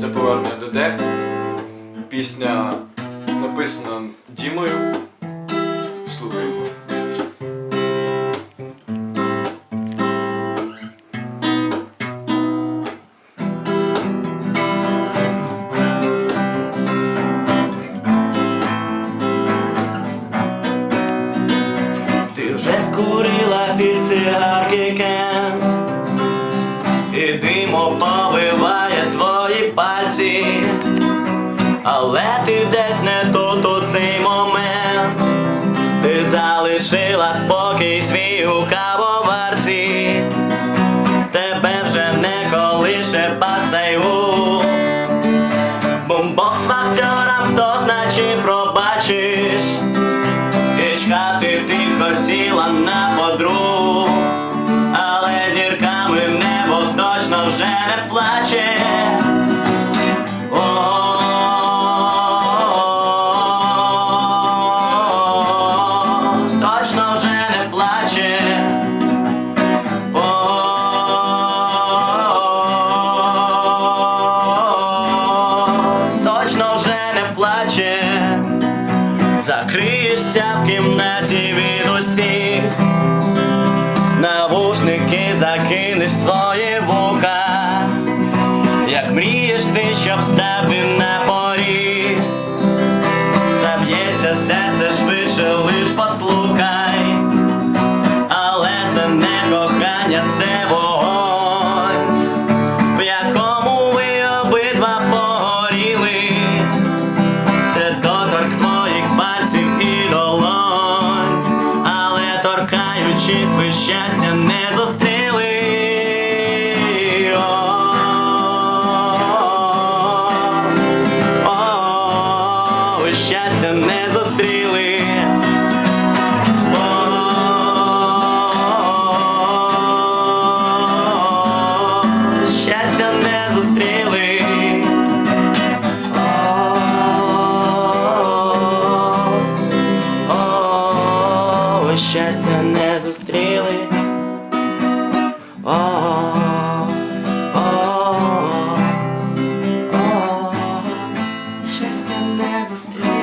Це повернення де Пісня написана Дімою. Але ти десь не тут у цей момент, ти залишила спокій свій у кавоварці, тебе вже не колише пастаю. Бумбокс вахтерам, то значить пробачиш. І чхати ти хотіла на подруг, Закриєшся в кімнаті від усіх, навушники закинеш своє вуха, як мрієш ти, щоб стати торкаючи своє щастя, не зустріч. щастя не зустріли. О, о, о, о, щастя не зустріли.